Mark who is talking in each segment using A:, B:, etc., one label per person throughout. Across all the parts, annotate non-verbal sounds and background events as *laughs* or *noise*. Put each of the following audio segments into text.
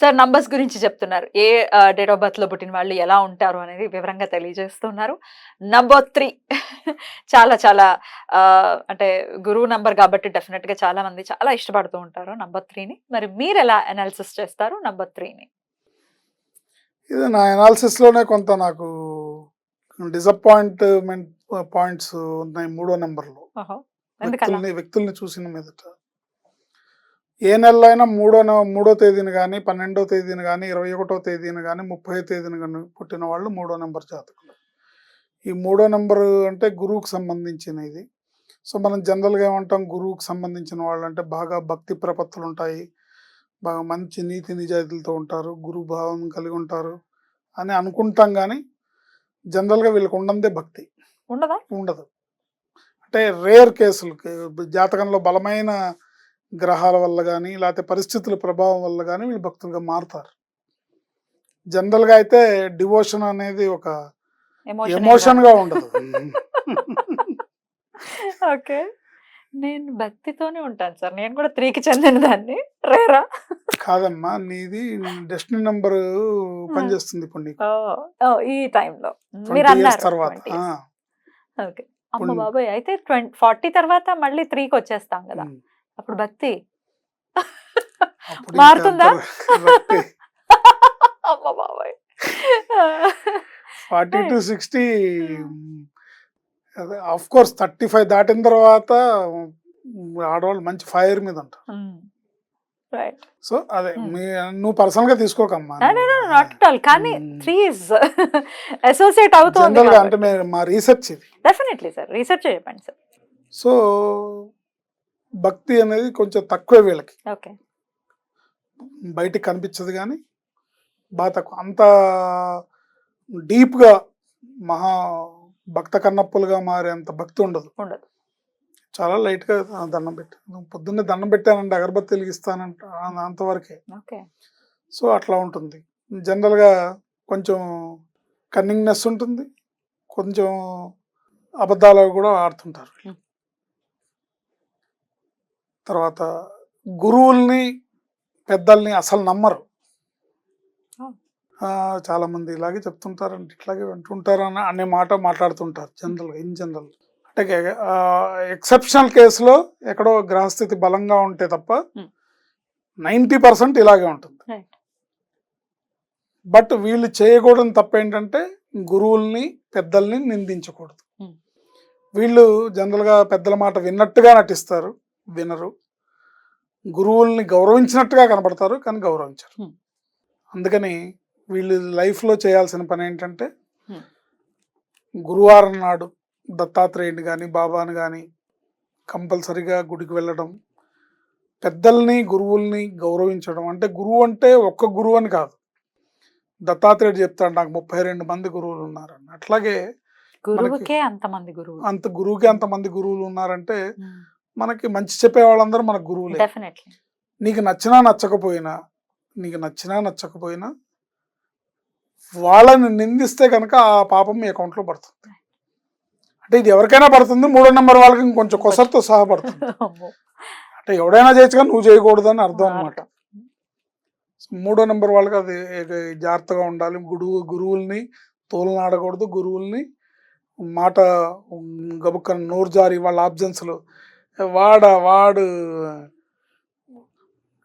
A: Sir numbers గురించి చెప్తున్నారు. ఏ date of బర్త్లో పుట్టిన వాళ్ళు ఎలా ఉంటారు అనేది వివరంగా తెలియజేస్తున్నారు. Number three. చాలా చాలా అంటే గురువు నంబర్ కాబట్టి డెఫినెట్గా చాలా మంది చాలా ఇష్టపడుతూ ఉంటారు నంబర్ త్రీని. మరి మీరు ఎలా అనాలిసిస్ చేస్తారు నంబర్ త్రీని?
B: ఇది నా అనాలిసిస్లోనే కొంత నాకు డిసప్పాయింట్మెంట్ పాయింట్స్ ఉన్నాయి మూడో నెంబర్లో. వ్యక్తుల్ని వ్యక్తుల్ని చూసిన మీదట. ఏ నెలలో అయినా మూడో మూడో తేదీని కానీ పన్నెండో తేదీని కానీ ఇరవై ఒకటో తేదీని కానీ ముప్పై తేదీని కానీ పుట్టిన వాళ్ళు మూడో నెంబర్ జాతకులు. ఈ మూడో నెంబర్ అంటే గురువుకు సంబంధించిన ఇది సో మనం జనరల్గా ఏమంటాం? గురువుకు సంబంధించిన వాళ్ళు అంటే బాగా భక్తి ప్రపత్తులు ఉంటాయి. బాగా మంచి నీతి నిజాయితీలతో ఉంటారు. గురువు భావం కలిగి ఉంటారు అని అనుకుంటాం కానీ జనరల్గా వీళ్ళకి ఉండదే భక్తి.
A: ఉండదా?
B: ఉండదు. అంటే రేర్ కేసులు జాతకంలో బలమైన గ్రహాల వల్ల కానీ లేకపోతే పరిస్థితుల ప్రభావం వల్ల కానీ వీళ్ళు భక్తులుగా మారుతారు. జనరల్గా అయితే డివోషన్ అనేది ఒక ఎమోషన్గా ఉండదు. *laughs*
A: ఓకే. నేను భక్తితోనే ఉంటాను సార్. నేను కూడా త్రీకి చెందిన దాన్ని. రేరా?
B: కాదమ్మా నీది డెస్టినీ నెంబర్ పనిచేస్తుంది ఇప్పుడు నీకు.
A: ఈ టైంలో. మీరు
B: 20 years
A: అన్నారు
B: తర్వాత.
A: 20 years.
B: ఆ,
A: ఓకే. అమ్మ బాబాయ్ అయితే ట్వంటీ ఫార్టీ తర్వాత మళ్ళీ త్రీకి వచ్చేస్తాం కదా. అప్పుడు భక్తి. మారుతుందా? *laughs* అమ్మ బాబాయ్.
B: Forty *laughs* to sixty of course thirty five దాటిన తర్వాత ఆడవాళ్ళు మంచి ఫైర్ మీద ఉంటారు
A: రైట్
B: సో అదే. మీ నువ్వు పర్సనల్ *laughs* గా తీసుకోకమ్మా
A: కానీ. త్రీ అసోసియేట్ అవుతుంది
B: అంటే మా రీసెర్చ్ ఇది.
A: డెఫినెట్లీ సార్ రీసెర్చ్ చెప్పండి సార్
B: సో భక్తి అనేది కొంచెం తక్కువ వీళ్ళకి. బయటికి కనిపించదు కానీ బాగా తక్కువ అంత డీప్గా మహా భక్త కన్నప్పులుగా మారేంత భక్తి ఉండదు.
A: ఉండదు.
B: చాలా లైట్గా దండం పెట్టి పొద్దున్నే దండం పెట్టానంటే అగరబత్తి వెలిగిస్తానంట అంతవరకే. సో అట్లా ఉంటుంది. జనరల్గా కొంచెం కన్నింగ్నెస్ ఉంటుంది. కొంచెం అబద్ధాలు కూడా ఆడుతుంటారు. తర్వాత గురువుల్ని పెద్దల్ని అసలు నమ్మరు
A: Oh.
B: ఆ, చాలా మంది ఇలాగే చెప్తుంటారంటే ఇట్లాగే అంటుంటారు అని అనే మాట మాట్లాడుతుంటారు జనరల్ ఇన్ జనరల్ అంటే ఎక్సెప్షనల్ కేసులో ఎక్కడో గ్రహస్థితి బలంగా ఉంటే తప్ప. నైంటీ పర్సెంట్ ఇలాగే ఉంటుంది. బట్ వీళ్ళు చేయకూడని తప్పు ఏంటంటే గురువుల్ని పెద్దల్ని నిందించకూడదు. వీళ్ళు జనరల్గా పెద్దల మాట విన్నట్టుగా నటిస్తారు వినరు. గురువుల్ని గౌరవించినట్టుగా కనబడతారు కానీ గౌరవించరు. అందుకని వీళ్ళు లైఫ్లో చేయాల్సిన పని ఏంటంటే. గురువారం నాడు దత్తాత్రేయుని కానీ బాబాని కానీ కంపల్సరిగా గుడికి వెళ్ళడం పెద్దల్ని గురువుల్ని గౌరవించడం అంటే గురువు అంటే ఒక్క గురువు అని కాదు. దత్తాత్రేయుడు చెప్తాడు నాకు ముప్పై రెండు మంది గురువులు ఉన్నారని. అట్లాగే
A: గురువుకే అంతమంది గురువు
B: అంత గురువుకి అంతమంది గురువులు ఉన్నారంటే మనకి మంచి చెప్పే వాళ్ళందరూ మనకు గురువులే నీకు నచ్చినా నచ్చకపోయినా నీకు నచ్చినా నచ్చకపోయినా వాళ్ళని నిందిస్తే కనుక ఆ పాపం మీ అకౌంట్లో పడుతుంది. అంటే ఇది ఎవరికైనా పడుతుంది మూడో నెంబర్ వాళ్ళకి ఇంకొంచెం కొసరుతో సహా పడుతుంది. *laughs* అంటే ఎవడైనా చేయొచ్చు కానీ నువ్వు చేయకూడదు అని అర్థం అనమాట మూడో నెంబర్ వాళ్ళకి అది జాగ్రత్తగా ఉండాలి. గురువు గురువుల్ని తోలనాడకూడదు గురువుల్ని మాట గబుక్క నోరు జారి వాళ్ళ ఆబ్జెన్స్లో వాడ వాడు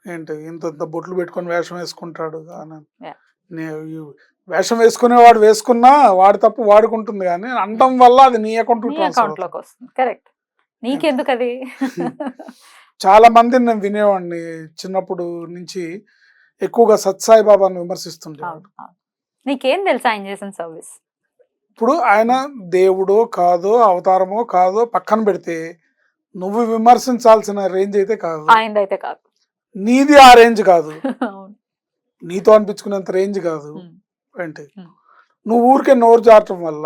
B: ఏంటి ఇంత బొట్లు పెట్టుకొని వేషం వేసుకుంటాడు అని.
A: Yeah.
B: నే- ఈ వేషం వేసుకునేవాడు వేసుకున్నా వాడి తప్పు వాడుకుంటుంది కానీ అనడం వల్ల అది నీ అకౌంట్
A: వస్తుంది. కరెక్ట్. నీకెందుకు అది? *laughs*
B: చాలా మంది నేను వినేవాడిని చిన్నప్పుడు నుంచి ఎక్కువగా సత్సాయి బాబాను విమర్శిస్తుండే
A: అవును, అవును. నీకేం తెలుసు ఆయన చేసిన సర్వీస్?
B: ఇప్పుడు ఆయన దేవుడో కాదో అవతారమో కాదో పక్కన పెడితే నువ్వు విమర్శించాల్సిన రేంజ్ అయితే కాదు.
A: ఆయనదైతే కాదు.
B: నీది ఆ రేంజ్ కాదు. *laughs* నీతో అనిపించుకునేంత రేంజ్ కాదు
A: ఉమ్.
B: నువ్వు ఊరికే నోరు జారటం వల్ల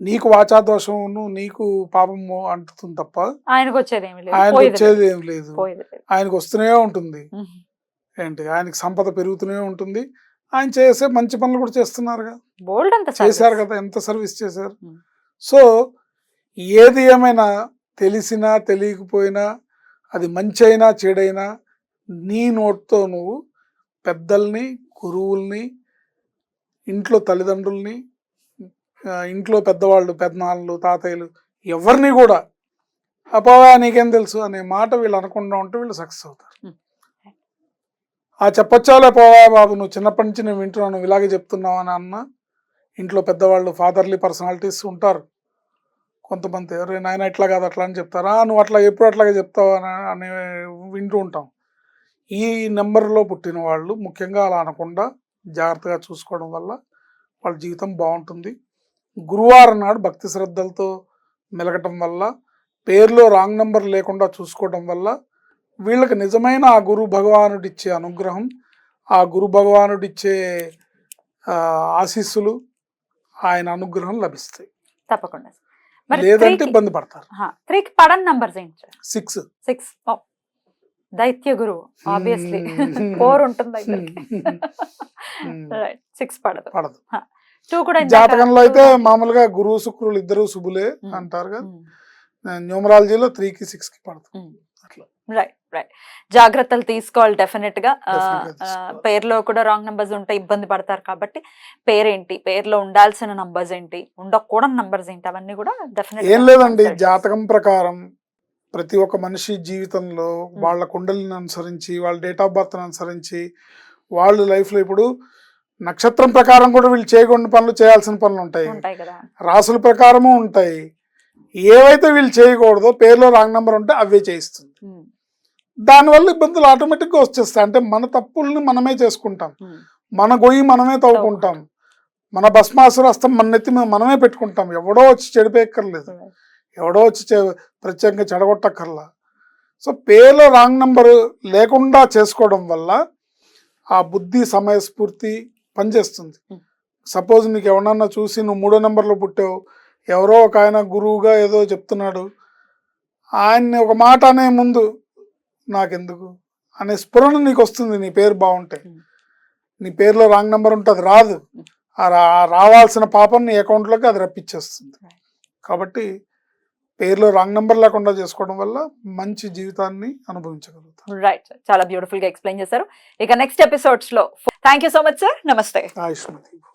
B: నీకు వాచా దోషమును నీకు పాపము అంటుతుంది తప్ప
A: ఆయనకు వచ్చేది ఏమి లేదు.
B: ఆయనకు. వచ్చేది ఏం లేదు. ఆయనకు వస్తూనే ఉంటుంది. ఏంటి? ఆయనకి సంపద పెరుగుతూనే ఉంటుంది. ఆయన చేసే మంచి పనులు కూడా
A: అంత
B: చేశారు. కదా ఎంత సర్వీస్ చేశారు. సో ఏది ఏమైనా తెలిసినా తెలియకపోయినా అది మంచి అయినా చెడైనా నీ నోట్తో నువ్వు పెద్దల్ని గురువుల్ని ఇంట్లో తల్లిదండ్రుల్ని ఇంట్లో పెద్దవాళ్ళు పెద్దనాళ్ళు తాతయ్యలు ఎవరిని కూడా అపోవా నీకేం తెలుసు అనే మాట వీళ్ళు అనకుండా ఉంటే వీళ్ళు సక్సెస్ అవుతారు. ఆ చెప్పొచ్చాలే పోవా బాబు? నువ్వు చిన్నప్పటి నుంచి నేను వింటున్నాను నువ్వు ఇలాగే చెప్తున్నావు అని అన్న ఇంట్లో పెద్దవాళ్ళు ఫాదర్లీ పర్సనాలిటీస్ ఉంటారు. కొంతమంది అరే నాయన ఇట్లా కాదు అట్లా అని చెప్తారా. నువ్వు అట్లా ఎప్పుడు అట్లాగే చెప్తావు అని అని వింటూ ఉంటాం. ఈ నెంబర్లో పుట్టిన వాళ్ళు ముఖ్యంగా అలా అనకుండా జాగ్రత్తగా చూసుకోవడం వల్ల వాళ్ళ జీవితం బాగుంటుంది. గురువారం నాడు భక్తి శ్రద్ధలతో మెలగటం వల్ల పేర్లో రాంగ్ నెంబర్ లేకుండా చూసుకోవడం వల్ల వీళ్ళకి నిజమైన ఆ గురు భగవానుడిచ్చే అనుగ్రహం ఆ గురు భగవానుడిచ్చే ఆశీస్సులు ఆయన అనుగ్రహం లభిస్తాయి.
A: తప్పకుండా
B: లేదంటే ఇబ్బంది పడతారు.
A: త్రీకి పడని నంబర్స్ ఏంటి
B: సిక్స్
A: సిక్స్ దైత్య గురువు ఆబ్వియస్లీ
B: Hmm.
A: ఫోర్ ఉంటుంది
B: Hmm. *laughs*
A: రైట్ సిక్స్ పడదు.
B: పడదు.
A: టూ కూడా
B: జాతకంలో అయితే మామూలుగా గురువు శుక్రులు ఇద్దరు శుభులే
A: Hmm.
B: అంటారు కదా
A: Hmm.
B: న్యూమరాలజీలో త్రీకి సిక్స్కి పడదు.
A: Hmm.
B: అట్లా.
A: రైట్ రైట్ జాగ్రత్తలు తీసుకోవాలి
B: డెఫినెట్గా.
A: పేరులో కూడా రాంగ్ నంబర్స్ ఉంటే ఇబ్బంది పడతారు కాబట్టి పేరేంటి? పేరులో ఉండాల్సిన నంబర్స్ ఏంటి? ఉండకూడని నంబర్స్ ఏంటి? అవన్నీ కూడా డెఫినెట్
B: ఏం లేదండి జాతకం ప్రకారం ప్రతి ఒక్క మనిషి జీవితంలో వాళ్ళ కుండలిని అనుసరించి వాళ్ళ డేట్ ఆఫ్ బర్త్ అనుసరించి వాళ్ళు లైఫ్లో ఇప్పుడు నక్షత్రం ప్రకారం కూడా వీళ్ళు చేయకూడని పనులు చేయాల్సిన పనులు ఉంటాయి.
A: ఉంటాయి కదా.
B: రాసుల ప్రకారము ఉంటాయి. ఏవైతే వీళ్ళు చేయకూడదో పేరులో రాంగ్ నెంబర్ ఉంటే అవే చేయిస్తుంది.
A: ఉమ్,
B: దానివల్ల ఇబ్బందులు ఆటోమేటిక్గా వచ్చేస్తాయి. అంటే మన తప్పుల్ని మనమే చేసుకుంటాం. మన గొయ్యి మనమే తవ్వుకుంటాం. మన భస్మాసుర హస్తం మన నెత్తి మీద మనమే పెట్టుకుంటాం. ఎవడో వచ్చి చెడిపోయక్కర్లేదు. ఎవడో వచ్చి ప్రత్యేకంగా చెడగొట్టక్కర్లా. సో పేర్లో రాంగ్ నంబర్ లేకుండా చేసుకోవడం వల్ల ఆ బుద్ధి సమయస్ఫూర్తి పనిచేస్తుంది. సపోజ్ నీకు ఎవరన్నా చూసి నువ్వు మూడో నెంబర్లో పుట్టావు. ఎవరో ఒక ఆయన గురువుగా ఏదో చెప్తున్నాడు. ఆయన్ని ఒక మాట అనే ముందు నాకెందుకు? అనే స్ఫురణ నీకు వస్తుంది నీ పేరు బాగుంటే. నీ పేరులో రాంగ్ నెంబర్ ఉంటే అది రాదు. ఆ రావాల్సిన పాపం నీ అకౌంట్లోకి అది రప్పించేస్తుంది. కాబట్టి పేరులో రాంగ్ నెంబర్ లేకుండా చేసుకోవడం వల్ల మంచి జీవితాన్ని అనుభవించగలుగుతాం.
A: రైట్ చాలా బ్యూటిఫుల్గా ఎక్స్ప్లెయిన్ చేశారు. ఇక నెక్స్ట్ ఎపిసోడ్స్లో. Thank you so much sir నమస్తే
B: ఆయుష్మతి